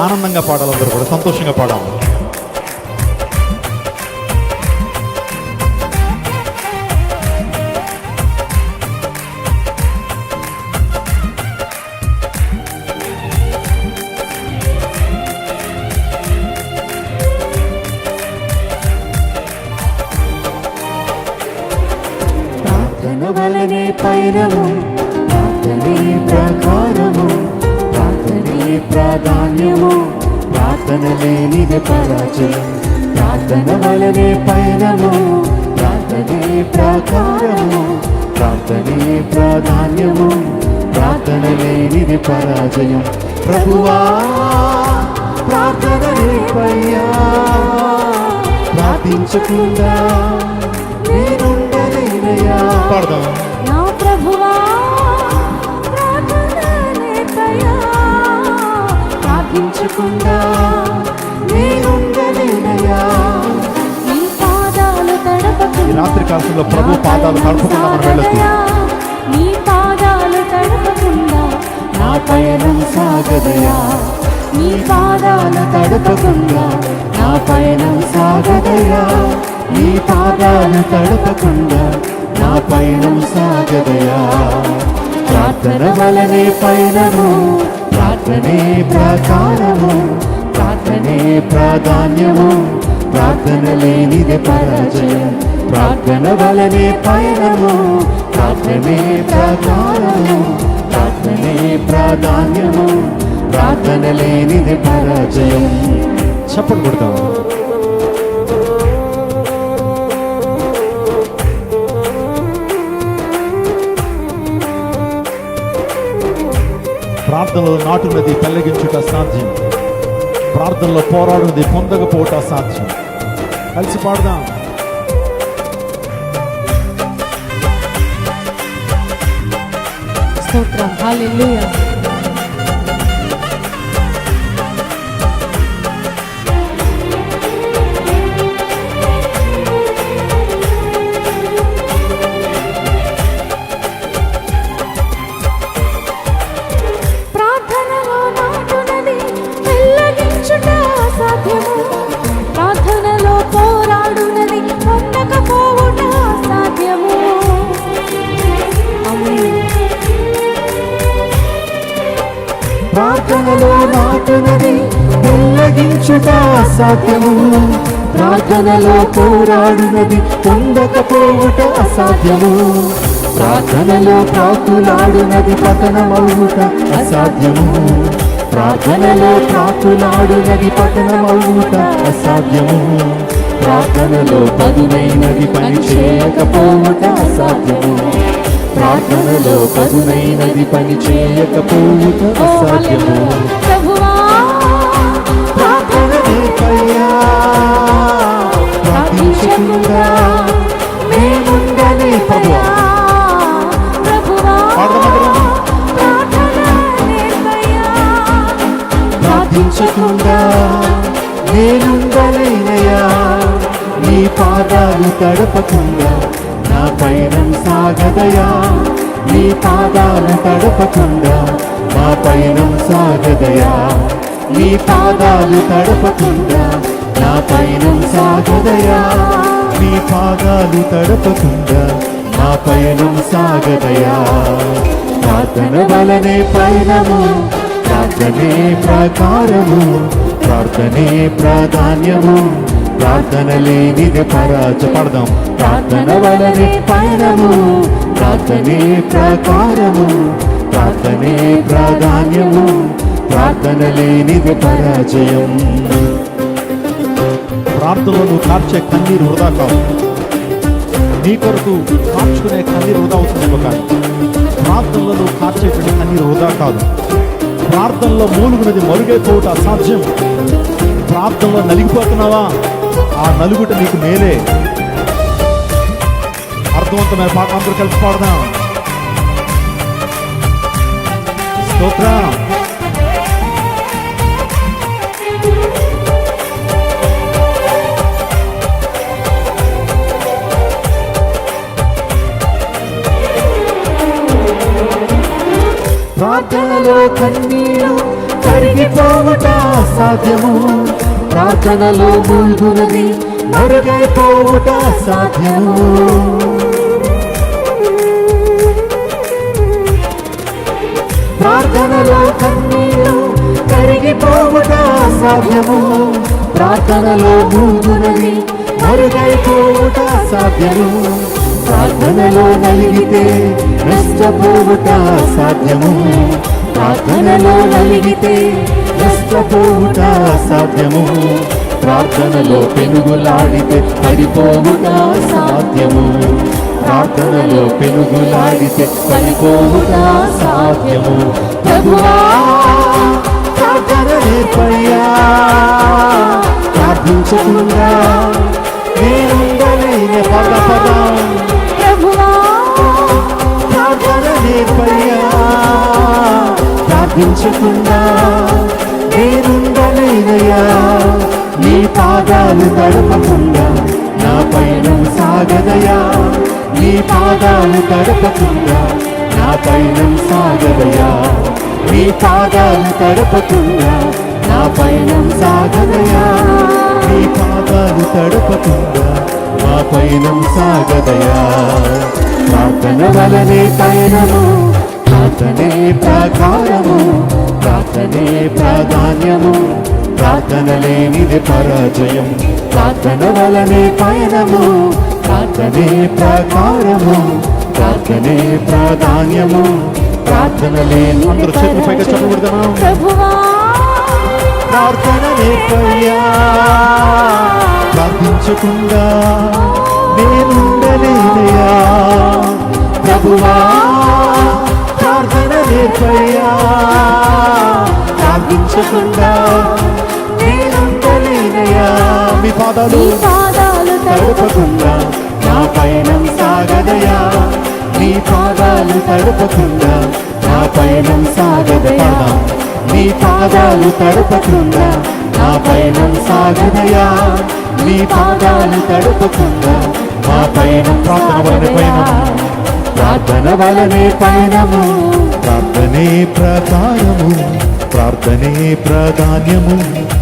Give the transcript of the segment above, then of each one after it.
ఆనందంగా పాడాలి అందరూ కూడా సంతోషంగా పాడాలి. లేనిది పరాజయం. ప్రార్థన వలనే పైనము ప్రార్థనే ప్రకారము ప్రార్థనే ప్రాధాన్యము ప్రార్థన లేనిది పరాజయం. ప్రభువా ప్రార్థన రేపయ్యా ప్రార్థించకుండా నేనుండలేనయ్యా. పాడదాం. నా ప్రభువా ప్రార్థనలేకయా ప్రార్థించకుండా రాత్రి కాలంలో ప్రభు పాదాలు తడపకుండా మనం వెళ్ళదు నీ పాదాలు తడపకుండా నా పయనం సాగదయా. నీ పాదాలు తడపకుండా నా పయనం సాగదయా. నీ పాదాలు తడపకుండా నా పయనం సాగదయా. ప్రార్థన వలనే పయనము ప్రార్థనే ప్రకారము ప్రార్థనే ప్రాధాన్యము. ప్రార్థన లేనిది పరాజయం. ప్రార్థన వలనే పయనము. ప్రార్థనే ప్రధానము ప్రార్థనే ప్రాధాన్యము. ప్రార్థన లేనిది పరాజయం. చప్పట్లు కొడతాం ప్రార్థనలో నాటున్నది పెళ్ళగించుట సాధ్యం. ప్రార్థనలో పోరాడున్నది పొందకపోవట సాధ్యం. కలిసి పాడదాం. స్తోత్రం. హల్లెలూయా. ప్రార్థనలో నాటునది వెల్లగించుట అసాధ్యము. ప్రార్థనలో పోరాడునది పొందకపోవుట అసాధ్యము. ప్రార్థనలో ప్రాకులాడునది పతనమవుట అసాధ్యము. ప్రార్థనలో ప్రాకులాడునది పతనమవుట అసాధ్యము. ప్రార్థనలో పదునైనది పని చేయకపోవుట అసాధ్యము. ప్రార్థనలో పదునైనది పని చేయకపోవుట అసాధ్యము. ప్రభువా ప్రార్థన ప్రార్థించకుండా ప్రార్థించకుండా నేనుండలేనయ్యా నీ పాదాలు తడపకుండా నా పయనం సాగదయా నీ పాదాలు తడపకుండా నా పయనం సాగదయా. నీ పాదాలు తడపకుండా నా పయనం సాగదయా. నీ పాదాలు తడపకుండా నా పయనం సాగదయా. ప్రార్థన వలనే పయనము ప్రార్థనే ప్రకారము ప్రార్థనే ప్రాధాన్యము. ప్రార్థన లేనిది పరాజ పడదాం ప్రార్థన వలనే పయనము ప్రార్థనే ప్రకారము ప్రార్థనే ప్రాధాన్యము ప్రార్థన లేనిది పరాజయం. ప్రార్థనలు కార్చే కన్నీరు వృధా కావు నీ కొరకు కార్చుకునే కన్నీరు వృధా అవుతుంది కానీ ప్రార్థనలను కార్చేటువంటి కన్నీరు వృధా కాదు. ప్రార్థనలో మూలుగునది మరుగైపోవటం అసాధ్యం. ప్రార్థనలో నలిగిపోతున్నావా? ఆ నలుగుట నీకు మేలే. అర్థవంతమైన పాట అందరూ కలిసి పాడదాం. స్తోత్రం. ప్రార్థనలో కన్నీరు కరిగిపోవుట సాధ్యము. ప్రార్థనలో మూల్గునది మరుగైపోవుట సాధ్యము. ప్రార్థనలో కన్నీళ్ళు కరిగిపోవుట సాధ్యము. ప్రార్థనలో మూగునది మరుగైపోవుట సాధ్యము. ప్రార్థనలో నలిగితే నష్టపోవుట సాధ్యము. ప్రార్థనలో నలిగితే నష్టపోవుట సాధ్యము. ప్రార్థనలో పెనుగులాడితే పడిపోవుట సాధ్యము. ప్రార్థనలో పెనుగులాడితే పడిపోవుట సాధ్యము. ప్రభువా ప్రార్థన నేర్పయ్యా ప్రార్థించకుండా నేనుండలేని పద పదం ప్రభువా ప్రార్థన నేర్పయ్యా ప్రార్థించకుండా నేనుండలేనయ్యా నీ పాదాలు తడపకుండా నా పైన సాగదయా నీ పాదాలు తడపకుండా నా పైన సాగదయా నీ పాదాలు తడపకుండా నా పైన సాగదయా నీ పాదాలు తడపకుండా నా పైన సాగదయా ప్రార్థన వలనే పయనము ప్రార్థనే ప్రకారము ప్రార్థనే ప్రాధాన్యము ప్రార్థన లేనిది పరాజయం. ప్రార్థన వలనే పయనము ప్రార్థనే ప్రకారము. ప్రార్థనే ప్రాధాన్యము ప్రార్థన లేని అందరూ చేతులు పైగా చెప్పకూడదనా ప్రభువా! ప్రార్థన నేర్పయ్యా ప్రార్థించకుండా పాదాలు తడపకుండా నా పయనం సాగదయా. నీ పాదాలు తడపకుండా నా పయనం సాగదయా. నీ పాదాలు తడపకుండా నా పయనం సాగదయా. నీ పాదాలు తడపకుండా నా పయనం ప్రార్థన వలనే పయనం. ప్రార్థన వలనే పయనము. ప్రార్థనే ప్రకారము ప్రార్థనే ప్రాధాన్యము.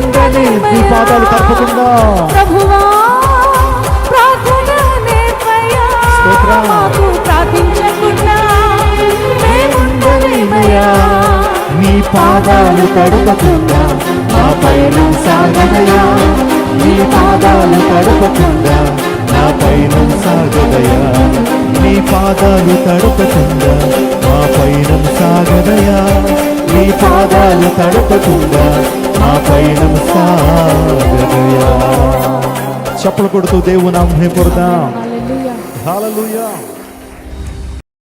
నేనుండలే మీ పాదాలు తప్పకుండా. ప్రభువా నీ పాదాలు తడపకుండా నా పయనం సాగదయా నీ పాదాలు తడపకుండా నా పయనం సాగదయా నీ పాదాలు తడపకుండా నా పయనం సాగదయా నీ పాదాలు తడపకుండా నా పయనం సాగదయా. చప్పలు కొడుతూ దేవుని హల్లెలూయా. హల్లెలూయా.